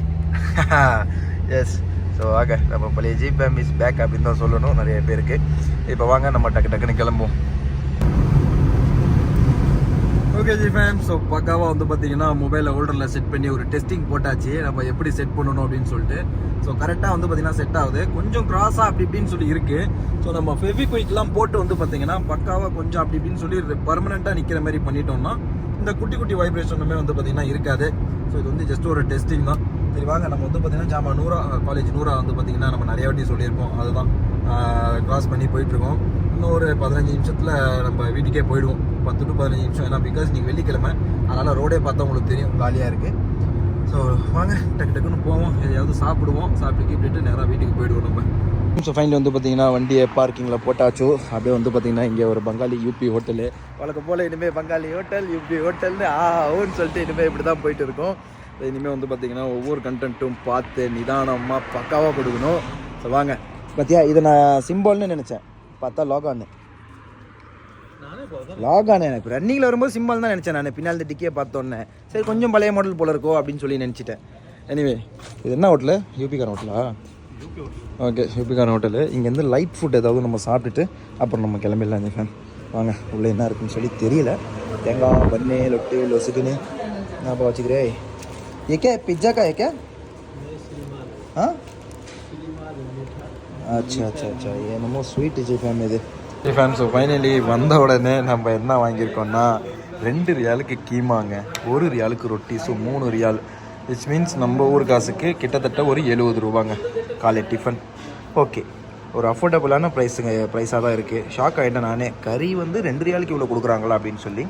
Speaker 2: எஸ் ஸோ வாங்க. நம்ம பழைய ஜிபேம் இஸ் பேக் அப்படின்னு தான் சொல்லணும். நிறைய பேருக்கு. இப்போ வாங்க. நம்ம டக்கு டக்குன்னு கிளம்புவோம்.
Speaker 1: ஓகே ஜி ஃபேம் ஸோ பக்காவாக வந்து பார்த்தீங்கன்னா மொபைலை ஹோல்டரில் செட் பண்ணி ஒரு டெஸ்டிங் போட்டாச்சு. நம்ம எப்படி செட் பண்ணணும் அப்படின்னு சொல்லிட்டு. ஸோ கரெக்டாக வந்து பார்த்தீங்கன்னா செட் ஆகுது. கொஞ்சம் கிராஸாக அப்படி இப்படின்னு சொல்லி இருக்குது ஸோ நம்ம ஃபெவிக்விக்லாம் போட்டு வந்து பார்த்தீங்கன்னா பக்காவாக கொஞ்சம் அப்படி இப்படின்னு சொல்லி பர்மனெண்ட்டாக நிற்கிற மாதிரி பண்ணிட்டோம்னா இந்த குட்டி குட்டி வைப்ரேஷனுமே வந்து பார்த்தீங்கன்னா இருக்காது. ஸோ இது வந்து ஜஸ்ட் ஒரு டெஸ்டிங் தான். சரி வாங்க. நம்ம வந்து பார்த்தீங்கன்னா ஜாமா நூறா காலேஜ் நூறா வந்து பார்த்தீங்கன்னா நம்ம நிறைய வாட்டி சொல்லியிருக்கோம் அதுதான் கிராஸ் பண்ணி போயிட்டுருக்கோம் இன்னும் ஒரு பதினஞ்சு நிமிஷத்தில் நம்ம வீட்டுக்கே போயிடுவோம். பத்து டு பதினஞ்சு நிமிஷம். ஏன்னா பிகாஸ் நீங்கள் வெள்ளிக்கிழமை. அதனால் ரோடே பார்த்தா உங்களுக்கு தெரியும் காலியாக இருக்குது ஸோ வாங்க டக்கு டக்குன்னு போவோம். எதையாவது சாப்பிடுவோம். சாப்பிட்டு கீப்பிட்டு நேராக வீட்டுக்கு போயிடுவோம் நம்ம.
Speaker 2: ஸோ ஃபைனல் வந்து பார்த்தீங்கன்னா வண்டியை பார்க்கிங்கில் போட்டாச்சு. அப்படியே வந்து பார்த்தீங்கன்னா இங்கே ஒரு பங்காளி யூபி ஹோட்டலு வழக்கம் போல் இனிமேல் பங்காளி ஹோட்டல் யூபி ஹோட்டல்னு ஆ ஓன்னு சொல்லிட்டு இனிமேல் இப்படி தான் போயிட்டு இருக்கோம்.
Speaker 1: இனிமேல் வந்து பார்த்தீங்கன்னா ஒவ்வொரு கண்டென்ட்டும் பார்த்து நிதானமாக பக்காவாக கொடுக்கணும்.
Speaker 2: ஸோ வாங்க. பார்த்தியா இதை நான் சிம்பிள்னு நினச்சேன். பார்த்தா லாக் ஆன்னு லாக் லாகானு எனக்கு. ரன்னிங்கில் வரும்போது சிம்மல் தான் நினச்சேன் நான். பின்னால் இந்த டிக்கியை பார்த்தோன்னே. சரி கொஞ்சம் பழைய மாடல் போல இருக்கோ அப்படின்னு சொல்லி நினச்சிட்டேன்.
Speaker 1: எனிவே இது என்ன ஹோட்டலு யூபிகார் ஹோட்டலா ஓகே யூபிகார் ஹோட்டலு இங்கேருந்து லைட் ஃபுட் ஏதாவது நம்ம சாப்பிட்டுட்டு அப்புறம் நம்ம கிளம்பிடலாம் ஃபேன் வாங்க உள்ளே என்ன இருக்குன்னு சொல்லி தெரியல.
Speaker 2: தேங்காய் பன்னு லொட்டு லொசுக்குன்னு. நான் ஞாபகம் வச்சுக்கிறேன் ஏக்கே? பிஜாக்கா ஏக்கே ஆ? அச்சா அச்சா அச்சா. என்னமோ ஸ்வீட் ஜிஃபேம் இது.
Speaker 1: ஜிஃபேம் ஸோ ஃபைனலி வந்த உடனே நம்ம என்ன வாங்கியிருக்கோம்னா ரெண்டு ரியாலுக்கு கீமாங்க ஒரு ரியாலுக்கு ரொட்டி ஸோ மூணு ரியால். இட்ஸ் மீன்ஸ் நம்ம ஊர் காசுக்கு கிட்டத்தட்ட ஒரு எழுபது ரூபாங்க. காலை டிஃபன் ஓகே
Speaker 2: ஒரு அஃபோர்டபுளான ப்ரைஸுங்க ப்ரைஸாக தான் இருக்குது ஷாக் ஆகிட்டேன் நானே. கறி வந்து ரெண்டு ரியாலுக்கு இவ்வளோ கொடுக்குறாங்களா அப்படின்னு சொல்லி.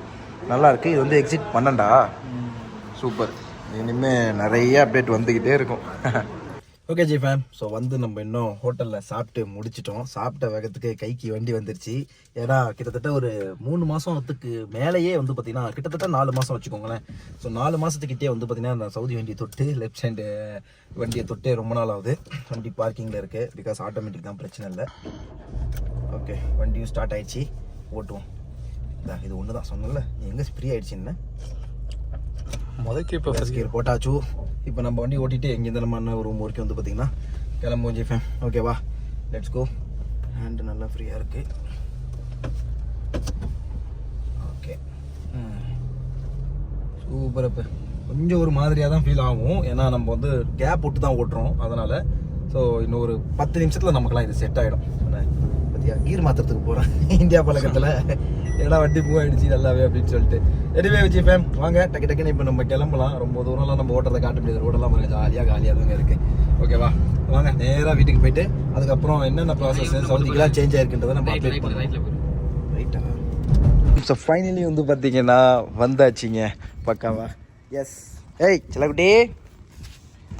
Speaker 2: நல்லாயிருக்கு இது வந்து எக்ஸிட் பண்ணண்டா?
Speaker 1: சூப்பர் இனிமேல் நிறைய அப்டேட் வந்துக்கிட்டே இருக்கும்.
Speaker 2: ஓகே ஜி ஃபேம் ஸோ வந்து நம்ம இன்னும் ஹோட்டலில் சாப்பிட்டு முடிச்சிட்டோம். சாப்பிட்ட வேகத்துக்கு கைக்கு வண்டி வந்துருச்சு. ஏன்னா கிட்டத்தட்ட ஒரு மூணு மாதத்துக்கு மேலேயே வந்து பார்த்திங்கன்னா கிட்டத்தட்ட நாலு மாதம் வச்சுக்கோங்களேன். ஸோ நாலு மாதத்துக்கிட்டே வந்து பார்த்திங்கன்னா அந்த சவுதி வண்டியை தொட்டு லெஃப்ட் ஹேண்டு வண்டியை தொட்டே ரொம்ப நாள் ஆகுது. வண்டி பார்க்கிங்கில் இருக்குது பிகாஸ் ஆட்டோமேட்டிக் தான் பிரச்சனை இல்லை. ஓகே வண்டியும் ஸ்டார்ட் ஆயிடுச்சு. ஓட்டுவோம். இது ஒன்று தான் சொன்னல எங்கே ஃப்ரீ ஆயிடுச்சுன்னு
Speaker 1: முதக்கு இப்போ
Speaker 2: ஃபர்ஸ்ட் கியர் போட்டாச்சு. இப்போ நம்ம வண்டி ஓட்டிட்டு எங்கேருந்து நம்ம ரூம் வரைக்கும் வந்து பார்த்தீங்கன்னா கிளம்புவோம் ஜிஃபேம் ஓகேவா லெட்ஸ் கோ ஹேண்டு நல்லா ஃப்ரீயாக இருக்கு. ஓகே
Speaker 1: சூப்பர் இப்போ கொஞ்சம் ஒரு மாதிரியாக தான் ஃபீல் ஆகும். ஏன்னா நம்ம வந்து கேப் விட்டு தான் ஓட்டுறோம். அதனால் ஸோ இன்னும் ஒரு பத்து நிமிஷத்தில் நமக்குலாம் இது செட் ஆகிடும்
Speaker 2: பத்தியா கீர் மாத்திரத்துக்கு போகிறேன் இந்தியா பழக்கத்தில்.
Speaker 1: ஏன்னா வண்டி மூவ் ஆயிடுச்சு நல்லாவே அப்படின்னு சொல்லிட்டு. எனிவே விஜய் ஃபேம் வாங்க. டக்கு டக்குன்னு இப்போ நம்ம கிளம்பலாம். ரொம்ப தூரம்லாம் நம்ம ஓட்டுறதை காட்ட முடியாது. ரோடெல்லாம் பாருங்க ஜாலியாக காலியாக தாங்க இருக்கு. ஓகேவா வாங்க நேராக வீட்டுக்கு போயிட்டு அதுக்கப்புறம் என்னென்ன ப்ராசஸ்
Speaker 2: சவுதிக்கெல்லாம் சேஞ்ச் ஆயிருக்குன்றதை நம்ம அப்டேட் பண்ணுவோம் ரைட்டா
Speaker 1: ஸோ ஃபைனலி வந்து பார்த்தீங்கன்னா வந்தாச்சுங்க. பக்காவா?
Speaker 2: எஸ் ஏய் செல்லக்குட்டி.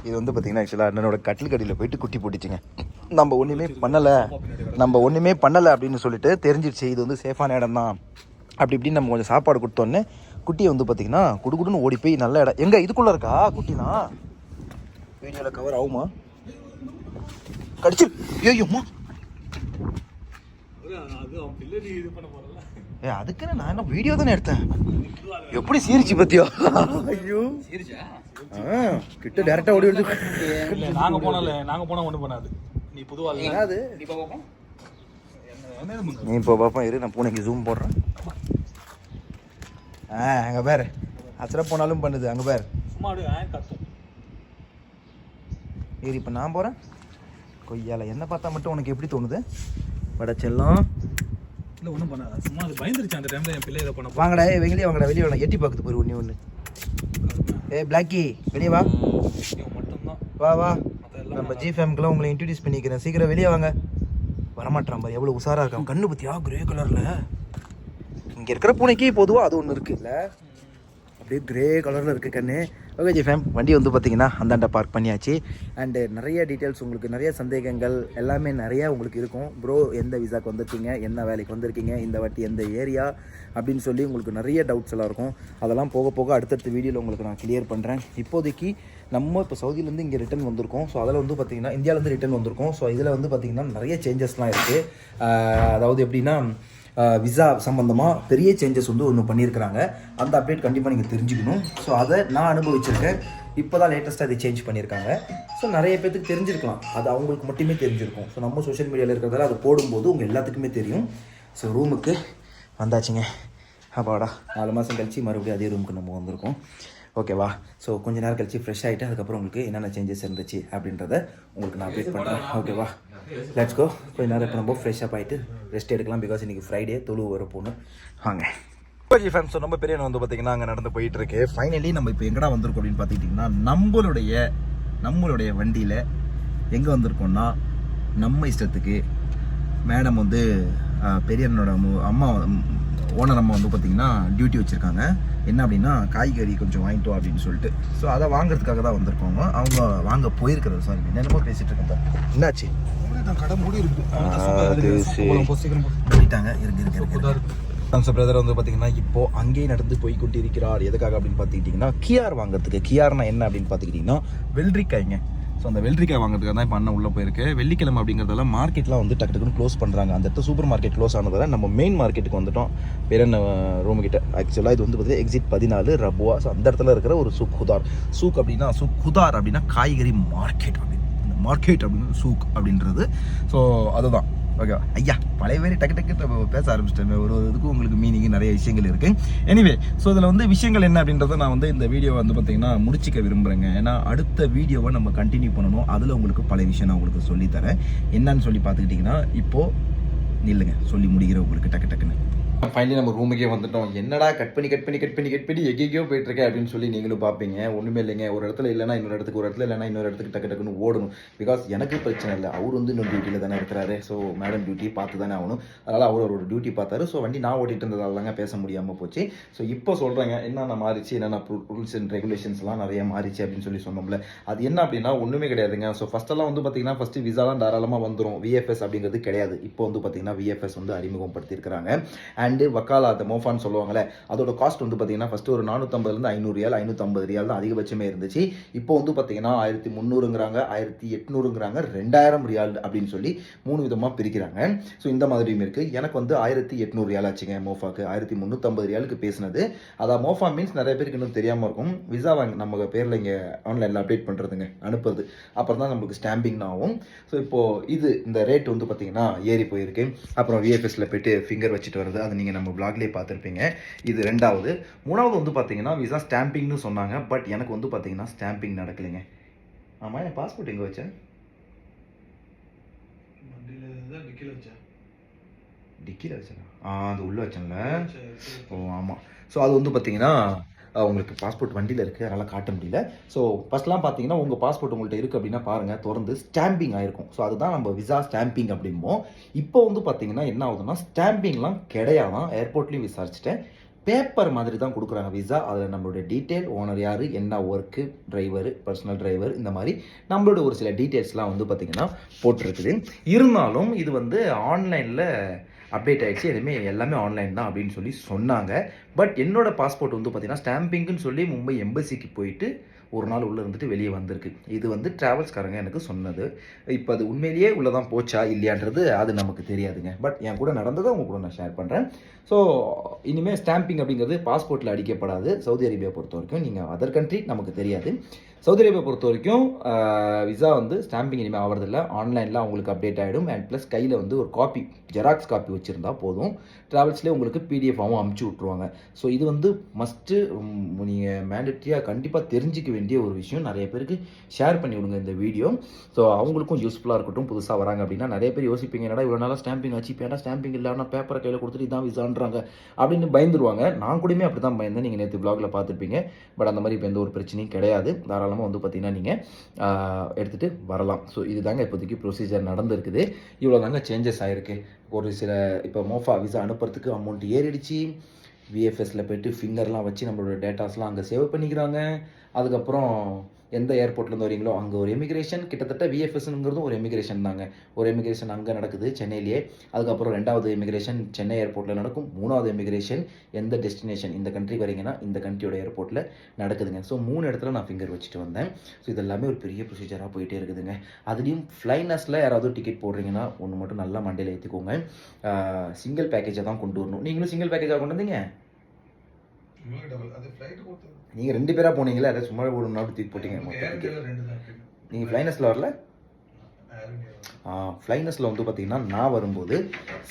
Speaker 2: இது வந்து பார்த்தீங்கன்னா ஆக்சுவலாக அண்ணனோட கட்டில் கடியில் போயிட்டு குட்டி போட்டுச்சுங்க. நம்ம ஒன்றுமே பண்ணலை. நம்ம ஒன்றுமே பண்ணலை அப்படின்னு சொல்லிட்டு தெரிஞ்சிருச்சு இது வந்து சேஃபான இடம் தான் அப்படி இப்படின்னு நம்ம கொஞ்சம் சாப்பாடு கொடுத்தோன்னே குட்டியை வந்து பார்த்தீங்கன்னா குடுகுடுன்னு ஓடி போய் நல்ல இடம். எங்கே? இதுக்குள்ளே இருக்கா? குட்டினா? வீடியோவில் கவர் ஆகுமா? கடிச்சு ஐயோம்மா ஏ அதுக்குன்னு நான் என்ன வீடியோ தானே எடுத்தேன்? எப்படி சீரிச்சு பத்தியா? ஐயோ. கிட்ட டேரக்டா ஓடி வருது.
Speaker 5: நாங்க போனல நாங்க போனா ஒண்ணு பண்ணாது. நீ
Speaker 2: என்னது? நீ இப்போ பாப்பா இரு நான் பூனைக்கு ஜூம் போடுறேன். ஆ அங்கே பேர். அச்சர போனாலும் பண்ணுது அங்கே பேர்.
Speaker 5: சும்மா
Speaker 2: இரு இப்போ நான் போகிறேன் கொய்யால என்ன பார்த்தா மட்டும் உனக்கு எப்படி தோணுது? வட செல்லம்.
Speaker 5: இல்ல ஒண்ணும் பண்ணாது. சும்மா அது பயந்துருச்சு அந்த டைம்ல என் பிள்ளை இதை பண்ண
Speaker 2: வாங்கடா வெளியே வாங்கடா வெளியே வாங்க எட்டி பார்க்குது போய் ஒன்று ஒன்று ஏ பிளாக்கி வெளியே வா.
Speaker 5: மட்டும்தான்.
Speaker 2: வா வா. நம்ம ஜி ஃபேம்க்குலாம் உங்களை இன்ட்ரடியூஸ் பண்ணிக்கிறேன். சீக்கிரம் வெளியே வாங்க. வரமாட்டான் பாரு எவ்வளோ உஷாராக இருக்கான். கண்ணு பற்றியா கிரே கலரில் இங்கே இருக்கிற பூனைக்கு பொதுவாக அது ஒன்று இருக்குல்ல அப்படியே கிரே கலரில் இருக்குது கண்ணு. ஓகே ஜி ஃபேம் வண்டி வந்து பார்த்தீங்கன்னா அந்தாண்ட பார்க் பண்ணியாச்சு. அண்டு நிறைய டீட்டெயில்ஸ் உங்களுக்கு நிறைய சந்தேகங்கள் எல்லாமே நிறையா உங்களுக்கு இருக்கும். ப்ரோ எந்த விசாக்கு வந்திருக்கீங்க? என்ன வேலைக்கு வந்திருக்கீங்க? இந்த வாட்டி எந்த ஏரியா அப்படின்னு சொல்லி உங்களுக்கு நிறைய டவுட்ஸ் எல்லாம் இருக்கும். அதெல்லாம் போக போக அடுத்தடுத்த வீடியோவில் உங்களுக்கு நான் கிளியர் பண்ணுறேன் இப்போதைக்கு நம்ம இப்போ சவுதியிலேருந்து இங்கே ரிட்டர்ன் வந்திருக்கோம். ஸோ அதில் வந்து பார்த்திங்கன்னா இந்தியாவிலேருந்து ரிட்டர்ன் வந்திருக்கோம். ஸோ இதில் வந்து பார்த்திங்கன்னா நிறைய சேஞ்சஸ்லாம் இருக்குது அதாவது எப்படின்னா விசா சம்மந்தமாக பெரிய சேஞ்சஸ் வந்து ஒன்று பண்ணியிருக்கிறாங்க. அந்த அப்டேட் கண்டிப்பாக நீங்கள் தெரிஞ்சுக்கணும். ஸோ அதை நான் அனுபவிச்சிருக்கேன். இப்போ தான் லேட்டஸ்ட்டாக இதை சேஞ்ச் பண்ணியிருக்காங்க. ஸோ நிறைய பேத்துக்கு தெரிஞ்சிருக்கலாம். அது அவங்களுக்கு மட்டுமே தெரிஞ்சிருக்கும். ஸோ நம்ம சோஷியல் மீடியாவில் இருக்கிறதால அது போடும்போது உங்கள் எல்லாத்துக்குமே தெரியும். ஸோ ரூமுக்கு வந்தாச்சுங்க. அப்பாடா. நாலு மாதம் கழிச்சு மறுபடியும் அதே ரூமுக்கு நம்ம வந்திருக்கோம். ஓகேவா? ஸோ கொஞ்ச நேரம் கழிச்சு ஃப்ரெஷ் ஆகிட்டு அதுக்கப்புறம் உங்களுக்கு என்னென்ன சேஞ்சஸ் இருந்துச்சு அப்படின்றத உங்களுக்கு நான் அப்டேட் பண்ணுறேன் ஓகேவா? லெட்ஸ் கோ கொஞ்ச நேரம் இப்போ நம்ம ஃப்ரெஷ்ஷப் ஆகிட்டு ரெஸ்ட் எடுக்கலாம் பிகாஸ் இன்றைக்கி ஃப்ரைடே தொழு வர போகணும் வாங்க. ஓகே ஃபேன்ஸ் ஸோ நம்ம பெரிய வந்து பார்த்தீங்கன்னா அங்கே நடந்து போயிட்டு இருக்கு. ஃபைனலி நம்ம இப்போ எங்கடா வந்திருக்கோம் அப்படின்னு பார்த்துக்கிட்டிங்கன்னா நம்மளுடைய நம்மளுடைய வண்டியில் எங்கே வந்திருக்கோம்னா நம்ம இஷ்டத்துக்கு மேடம் வந்து அஹ், மு- அம்மா ஓனர் அம்மா வந்து பார்த்தீங்கன்னா டியூட்டி வச்சுருக்காங்க. என்ன அப்படின்னா காய்கறி கொஞ்சம் வாங்கிட்டு வா அப்படின்னு சொல்லிட்டு. ஸோ அதை வாங்குறதுக்காக தான் வந்திருக்கோங்க அவங்க வாங்க போயிருக்கிறது சாரி என்னென்னமோ பேசிட்டு இருக்கேன். என்னாச்சு?
Speaker 5: இருக்கு.
Speaker 2: பண்ணிட்டாங்க இருங்க
Speaker 5: இதா இருக்கு.
Speaker 2: நம்ம பிரதர் வந்து பார்த்தீங்கன்னா இப்போ அங்கேயே நடந்து போய் கொண்டிருக்கிறார் எதுக்காக அப்படின்னு பார்த்துக்கிட்டிங்கன்னா கியார் வாங்குறதுக்கு. கியார்னா என்ன அப்படின்னு பார்த்துக்கிட்டிங்கன்னா வெள்ளரிக்காய்ங்க. ஸோ அந்த வெள்ளரிக்காய் வாங்குறதுக்காக தான் இப்போ அண்ணன் உள்ளே போயிருக்கு. வெள்ளிக்கிழமை அப்படிங்கிறதால மார்க்கெட்லாம் வந்து டக்கு டக்குன்னு க்ளோஸ் பண்ணுறாங்க அந்த இடத்துல சூப்பர் மார்க்கெட் க்ளோஸ் ஆனதால் நம்ம மெயின் மார்க்கெட்டுக்கு வந்துட்டோம். வேற என்ன ரூம் கிட்ட? ஆக்சுவலாக இது வந்து பார்த்தீங்கன்னா எக்ஸிட் பதினாலு ரபுவா. ஸோ அந்த இடத்துல இருக்கிற ஒரு சுக்குதார் சூக் அப்படின்னா சுக் ஹுதார் அப்படின்னா காய்கறி மார்க்கெட் அப்படின்னு. இந்த மார்க்கெட் அப்படின்னு சூக் அப்படின்றது. ஸோ அதுதான். ஓகே. ஐயா பழைய பேர் டக்கு டக்கு பேச ஆரம்பிச்சிட்டேன். ஒரு ஒரு இதுக்கும் உங்களுக்கு மீனிங் நிறைய விஷயங்கள் இருக்கு. எனிவே ஸோ இதில் வந்து விஷயங்கள் என்ன அப்படின்றத நான் வந்து இந்த வீடியோ வந்து பார்த்தீங்கன்னா முடிச்சிக்க விரும்புகிறேங்க ஏன்னா அடுத்த வீடியோவை நம்ம கண்டினியூ பண்ணணும். அதில் உங்களுக்கு பல விஷயம் நான் உங்களுக்கு சொல்லித்தரேன். என்னன்னு சொல்லி பார்த்துக்கிட்டிங்கன்னா இப்போது நில்லுங்க. சொல்லி முடிகிற உங்களுக்கு டக்கு டக்குன்னு. ஃபைனலி நம்ம ரூமுக்கே வந்துட்டோம். என்னடா கட் பண்ணி கட் பண்ணி கட் பண்ணி கட் பண்ணி எங்கேயோ போயிட்டுருக்கேன் அப்படின்னு சொல்லி நீங்களும் பார்ப்பீங்க. ஒன்றுமே இல்லைங்க. ஒரு இடத்துல இல்லைனா இன்னொரு இடத்துக்கு ஒரு இடத்துல இல்லைனா இன்னொரு இடத்துக்கு டக்கு டக்குன்னு ஓடணும். பிகாஸ் எனக்கு பிரச்சனை இல்லை. அவர் வந்து இன்னும் டியூட்டியில் தானே இருக்கிறாரு. ஸோ மேடம் டியூட்டி பார்த்து தானே ஆகணும். அதனால் அவர் அவரோட டியூட்டி பார்த்தாரு. ஸோ வண்டி நான் ஓட்டிட்டு இருந்ததால தாங்க பேச முடியாமல் போச்சு. ஸோ இப்போ சொல்கிறேங்க என்னென்ன மாறிச்சு? என்னென்ன ரூல்ஸ் அண்ட் ரெகுலேஷன்ஸ்லாம் நிறைய மாறிச்சு அப்படின்னு சொல்லி சொன்னோம்ல. அது என்ன அப்படின்னா ஒன்றுமே கிடையாதுங்க. ஸோ ஃபஸ்ட்டெல்லாம் வந்து பார்த்தீங்கன்னா ஃபஸ்ட்டு விசாலாம் தாராளமாக வந்துடும் விஎஃப்எஸ் அப்படிங்கிறது கிடையாது. இப்போ வந்து பார்த்தீங்கன்னா விஎஃப்எஸ் வந்து அறிமுகப்படுத்தியிருக்கிறாங்க. அண்டு வக்காலா அந்த மோஃபான்னு சொல்லுவாங்கல்ல அதோட காஸ்ட் வந்து பார்த்தீங்கன்னா ஃபஸ்ட்டு ஒரு நானூற்றம்பதுலேருந்து ஐநூறு ரியால் ஐநூற்றம்பது ரியால் தான் அதிகபட்சமே இருந்துச்சு. இப்போ வந்து பார்த்தீங்கன்னா ஆயிரத்தி முந்நூறுங்கிறாங்க ஆயிரத்தி எட்நூறுங்கிறாங்க ரெண்டாயிரம் ரியால் அப்படின்னு சொல்லி மூணு விதமாக பிரிக்கிறாங்க. ஸோ இந்த மாதிரியும் இருக்குது எனக்கு வந்து ஆயிரத்தி எட்நூறு ரியால் ஆச்சுங்க மோஃபாக்கு. ஆயிரத்தி முந்நூற்றம்பது ரியாலுக்கு பேசினது. அதான் மோஃபா மீன்ஸ் நிறைய பேருக்கு இன்னும் தெரியாமல் இருக்கும். விசா வாங்க நம்ம பேரில் இங்கே ஆன்லைனில் அப்டேட் பண்ணுறதுங்க அனுப்புறது. அப்புறம் தான் நம்மளுக்கு ஸ்டாம்பிங் ஆகும். ஸோ இப்போது இது இந்த ரேட் வந்து பார்த்தீங்கன்னா ஏறி போயிருக்கு. அப்புறம் விஎஃப்எஸில் போயிட்டு ஃபிங்கர் வச்சுட்டு வருது அது நீங்கள் நம்ம பிளாக்லேயே பார்த்துருப்பீங்க. இது ரெண்டாவது. மூணாவது வந்து பார்த்தீங்கன்னா விசா ஸ்டாம்பிங்னு சொன்னாங்க. பட் எனக்கு வந்து பார்த்தீங்கன்னா ஸ்டாம்பிங் நடக்கலைங்க. ஆமாம் என் பாஸ்போர்ட் எங்கே வச்சேன்
Speaker 5: டிக்கில வச்சேன்
Speaker 2: டிக்கியில் வச்சேன் ஆ அது உள்ளே வச்சேன்ல. ஓ ஆமாம் ஸோ அது வந்து பார்த்தீங்கன்னா உங்களுக்கு பாஸ்போர்ட் வண்டியில் இருக்குது அதனால் காட்ட முடியல. ஸோ ஃபஸ்ட்லாம் பார்த்தீங்கன்னா உங்கள் பாஸ்போர்ட் உங்கள்கிட்ட இருக்குது அப்படின்னா பாருங்கள் திறந்து ஸ்டாம்பிங் ஆயிருக்கும். ஸோ அதுதான் நம்ம விசா ஸ்டாம்பிங் அப்படிம்போம். இப்போ வந்து பார்த்தீங்கன்னா என்ன ஆகுதுன்னா ஸ்டாம்பிங்லாம் கிடையாதான். ஏர்போர்ட்லேயும் விசாரிச்சுட்டேன். பேப்பர் மாதிரி தான் கொடுக்குறாங்க விசா அதில் நம்மளுடைய டீட்டெயில் ஓனர் யார் என்ன ஒர்க்கு டிரைவர் பர்சனல் டிரைவர் இந்த மாதிரி நம்மளோட ஒரு சில டீட்டெயில்ஸ்லாம் வந்து பார்த்திங்கன்னா போட்டிருக்குது. இருந்தாலும் இது வந்து ஆன்லைனில் அப்டேட் ஆகிடுச்சு எதுவுமே எல்லாமே ஆன்லைன் தான் அப்படின்னு சொல்லி சொன்னாங்க. பட் என்னோட பாஸ்போர்ட் வந்து பார்த்தீங்கன்னா ஸ்டாம்பிங்குன்னு சொல்லி மும்பை எம்பசிக்கு போயிட்டு ஒரு நாள் உள்ளே இருந்துட்டு வெளியே வந்திருக்கு. இது வந்து ட்ராவல்ஸ்காரங்க எனக்கு சொன்னது. இப்போ அது உண்மையிலேயே உள்ளே தான் போச்சா இல்லையான்றது அது நமக்கு தெரியாதுங்க. பட் என் கூட நடந்ததை உங்க கூட நான் ஷேர் பண்ணுறேன் ஸோ இனிமேல் ஸ்டாம்பிங் அப்படிங்கிறது பாஸ்போர்ட்டில் அடிக்கப்படாது. சவுதி அரேபியா பொறுத்த வரைக்கும் நீங்கள் அதர் கண்ட்ரி நமக்கு தெரியாது. சவுதி அரேபியா பொறுத்த வரைக்கும் விசா வந்து ஸ்டாம்பிங் இனிமேல் ஆகிறதில்ல ஆன்லைனில் அவங்களுக்கு அப்டேட் ஆகிடும் அண்ட் ப்ளஸ் கையில் வந்து ஒரு காப்பி ஜெராக்ஸ் காப்பி வச்சுருந்தா போதும். ட்ராவல்ஸ்லேயே உங்களுக்கு பிடிஎஃபாகவும் அமுச்சு விட்ருவாங்க ஸோ இது வந்து மஸ்ட்டு நீங்கள் மேண்டட்ரியாக கண்டிப்பாக தெரிஞ்சிக்க வேண்டிய ஒரு விஷயம். நிறைய பேருக்கு ஷேர் பண்ணி விடுங்க இந்த வீடியோ ஸோ அவங்களுக்கும் யூஸ்ஃபுல்லாக இருக்கட்டும். புதுசாக வராங்க அப்படின்னா நிறைய பேர் யோசிப்பீங்க என்னடா இவ்வளோ நாளாக ஸ்டாம்பிங் ஆச்சு? இப்போ ஏன்னா ஸ்டாம்பிங் இல்லைன்னா பேப்பரை கையில் கொடுத்துட்டு இதான் விசான்றாங்க அப்படின்னு பயந்துருவாங்க. நான் கூடயுமே அப்படி தான் பயந்தேன். நீங்கள் நேற்று ப்ளாகில் பார்த்துருப்பீங்க. பட் அந்த மாதிரி இப்போ எந்த ஒரு பிரச்சனையும் கிடையாது. தாராளமாக வந்து பார்த்தீங்கன்னா நீங்கள் எடுத்துகிட்டு வரலாம். ஸோ இதுதாங்க இப்போதைக்கு ப்ரொசீஜர் நடந்திருக்குது. இவ்வளோ தாங்க சேஞ்சஸ் ஆகிருக்கு ஒரு சில இப்போ மோஃபா விசா அனுப்புறதுக்கு அமௌண்ட் ஏறிடுச்சு. விஎஃப்எஸில் போயிட்டு ஃபிங்கர்லாம் வச்சு நம்மளோட டேட்டாஸ்லாம் அங்கே சேவ் பண்ணிக்கிறாங்க. அதுக்கப்புறம் எந்த ஏர்போர்ட்லேருந்து வரீங்களோ அங்கே ஒரு எமிக்ரேஷன் கிட்டத்தட்ட விஎஃப்எஸ்ங்கிறதும் ஒரு எமிக்ரேஷன் தாங்க. ஒரு எமிக்ரேஷன் அங்கே நடக்குது சென்னையிலேயே. அதுக்கப்புறம் ரெண்டாவது எமிக்ரேஷன் சென்னை ஏர்போர்ட்டில் நடக்கும். மூணாவது எமிக்ரேஷன் எந்த டெஸ்டினேஷன் இந்த கண்ட்ரி வரீங்கன்னா இந்த கண்ட்ரியோட ஏர்போர்ட்டில் நடக்குதுங்க. ஸோ மூணு இடத்துல நான் ஃபிங்கர் வச்சுட்டு வந்தேன். ஸோ இது எல்லாமே ஒரு பெரிய ப்ரொசீஜராக போயிட்டே இருக்குதுங்க. அதுலேயும் ஃப்ளைனஸில் யாராவது டிக்கெட் போடுறீங்கன்னா ஒன்று மட்டும் நல்லா மண்டையில் ஏற்றிக்கோங்க சிங்கிள் பேக்கேஜை தான் கொண்டு வரணும். நீங்களும் சிங்கிள் பேக்கேஜாக கொண்டு வந்தீங்க? நீங்கள் ரெண்டு பேராக போனீங்களா அதை சும்மா ஒரு நாள் தூக்கி போட்டீங்க நீங்கள் ஃப்ளைனஸில் வரல? ஃப்ளைனஸில் வந்து பார்த்தீங்கன்னா நான் வரும்போது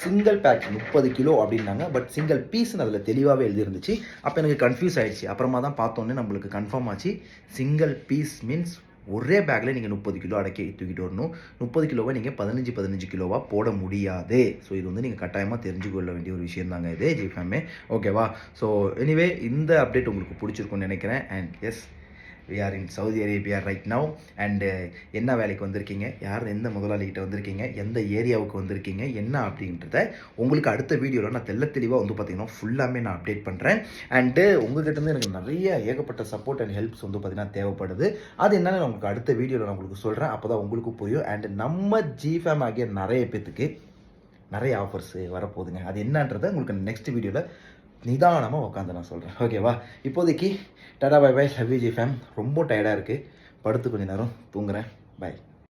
Speaker 2: சிங்கிள் பேக் முப்பது கிலோ அப்படின்னாங்க. பட் சிங்கிள் பீஸ்னு அதில் தெளிவாகவே எழுதிருந்துச்சு அப்போ எனக்கு கன்ஃபியூஸ் ஆயிடுச்சு. அப்புறமா தான் பார்த்தோன்னே நம்மளுக்கு கன்ஃபார்ம் ஆச்சு. சிங்கிள் பீஸ் மீன்ஸ் ஒரே பேக்கில் நீங்கள் முப்பது கிலோ அடக்கி தூக்கிட்டு வரணும். முப்பது கிலோவை நீங்கள் பதினஞ்சு பதினஞ்சு கிலோவாக போட முடியாது. ஸோ இது வந்து நீங்கள் கட்டாயமாக தெரிஞ்சுக்கொள்ள வேண்டிய ஒரு விஷயம் தாங்க இது ஜிஃபேமே ஓகேவா ஸோ எனிவே இந்த அப்டேட் உங்களுக்கு பிடிச்சிருக்கும்னு நினைக்கிறேன். And yes we are in Saudi Arabia right now and என்ன வேலைக்கு வந்திருக்கீங்க? யார் எந்த முதலாளிகிட்ட வந்திருக்கீங்க? எந்த ஏரியாவுக்கு வந்திருக்கீங்க? என்ன அப்படின்றத உங்களுக்கு அடுத்த வீடியோவில் நான் தெல்ல தெளிவாக வந்து பார்த்தீங்கன்னா ஃபுல்லாமே நான் அப்டேட் பண்ணுறேன் அண்டு uh, உங்ககிட்ட இருந்து எனக்கு நிறைய ஏகப்பட்ட சப்போர்ட் அண்ட் ஹெல்ப்ஸ் வந்து பார்த்தீங்கன்னா தேவைப்படுது. அது என்னென்னு நான் உங்களுக்கு அடுத்த வீடியோவில் நான் உங்களுக்கு சொல்கிறேன் அப்போ தான் உங்களுக்கு புரியும். அண்டு நம்ம ஜிஃபேம் ஆகிய நிறைய பேத்துக்கு நிறைய ஆஃபர்ஸ் வரப்போகுதுங்க. அது என்னன்றதை உங்களுக்கு நெக்ஸ்ட் வீடியோவில் நிதானமாக உட்காந்து நான் சொல்கிறேன் ஓகேவா? இப்போதைக்கு டாடா பை பை ஹவிஜி ஃபேம் ரொம்ப டயர்டாக இருக்குது படுத்து கொஞ்ச நேரம் தூங்குறேன். பை